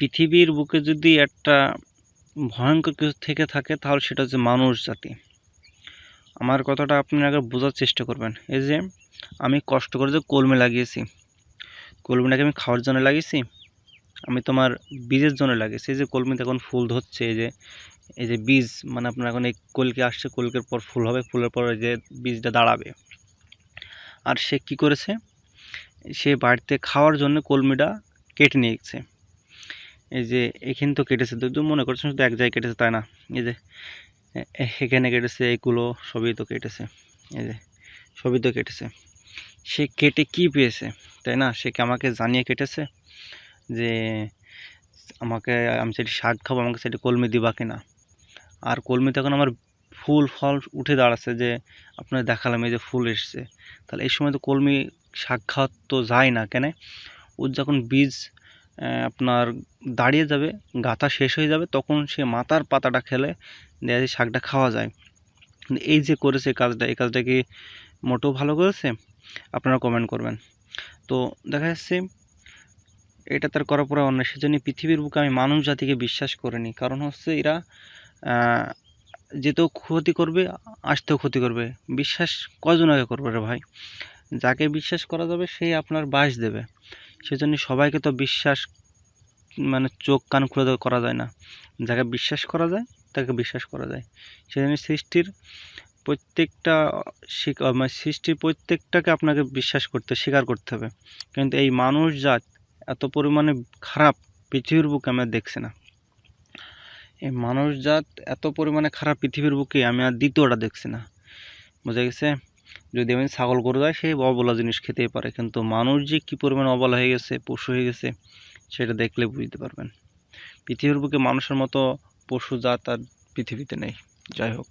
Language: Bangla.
পৃথিবীর বুকে যদি একটা ভয়ঙ্কর কিছু থেকে থাকে, তাহলে সেটা হচ্ছে মানুষ জাতি। আমার কথাটা আপনি আগে বোঝার চেষ্টা করবেন। এই যে, আমি কষ্ট করে যে কলমে লাগিয়েছি, কলমিটাকে আমি খাওয়ার জন্য লাগিয়েছি, আমি তোমার বীজের জন্য লাগিয়েছি। এই যে কলমিতে এখন ফুল ধরছে, এই যে এই যে বীজ মানে আপনার এখন এই কলকে আসছে, কলকের পর ফুল হবে, ফুলের পর যে বীজটা দাঁড়াবে। আর সে কি করেছে? সে বাড়িতে খাওয়ার জন্য কলমিটা কেটে নিয়েছে। এই যে এখানে তো কেটেছে, তো মনে করছেন শুধু এক জায়গায় কেটেছে, তাই না? এই যে এখানে কেটেছে এইগুলো সবই তো কেটেছে। এই যে, সবই তো কেটেছে। সে কেটে কি পেয়েছে, তাই না? সে কি আমাকে জানিয়ে কেটেছে যে আমাকে, আমি সেটি শাক খাব, আমাকে সেটি কলমি দিবা কিনা? আর কলমিতে এখন আমার ফুল ফল উঠে দাঁড়াচ্ছে যে আপনার দেখালাম, এই যে ফুল এসছে। তাহলে এই সময় তো কলমি শাক খাওয়ার তো যায় না, কেন? ওর যখন বীজ আপনার দাঁড়িয়ে যাবে, গাথা শেষ হয়ে যাবে, তখন সে মাথার পাতাটা খেলে দেখা যায় শাকটা খাওয়া যায়। এই যে করেছে কাজটা, এই কাজটা কি মোটেও ভালো করেছে? আপনারা কমেন্ট করবেন। তো দেখা যাচ্ছে এটা তার করার পরে অন্য সেজন্য পৃথিবীর বুকে আমি মানুষ জাতিকে বিশ্বাস করিনি। কারণ হচ্ছে এরা যেতেও ক্ষতি করবে, আসতেও ক্ষতি করবে। বিশ্বাস কজন আগে করবে রে ভাই? যাকে বিশ্বাস করা যাবে সেই আপনার বাস দেবে। সেজন্য সবাইকে তো বিশ্বাস মানে চোখ কান খুলে করা যায় না। যাকে বিশ্বাস করা যায়, তাকে বিশ্বাস করা যায়। সেজন্য সৃষ্টির প্রত্যেকটা মানে সৃষ্টির প্রত্যেকটাকে আপনাকে বিশ্বাস করতে, স্বীকার করতে হবে। কিন্তু এই মানুষ জাত এত পরিমাণে খারাপ, পৃথিবীর বুকে আমরা দেখছি না। এই মানুষ জাত এত পরিমাণে খারাপ, পৃথিবীর বুকে আমি আর দ্বিতীয়টা দেখছি না। বোঝা গেছে? যদি আমি ছাগল গরু যায় সে অবলা জিনিস খেতেই পারে। কিন্তু মানুষ যে কী পরিমাণ অবলা হয়ে গেছে, পশু হয়ে গেছে, সেটা দেখলে বুঝতে পারবেন। পৃথিবীর বুকে মানুষের মতো পশু, জাত আর পৃথিবীতে নেই। যাই হোক।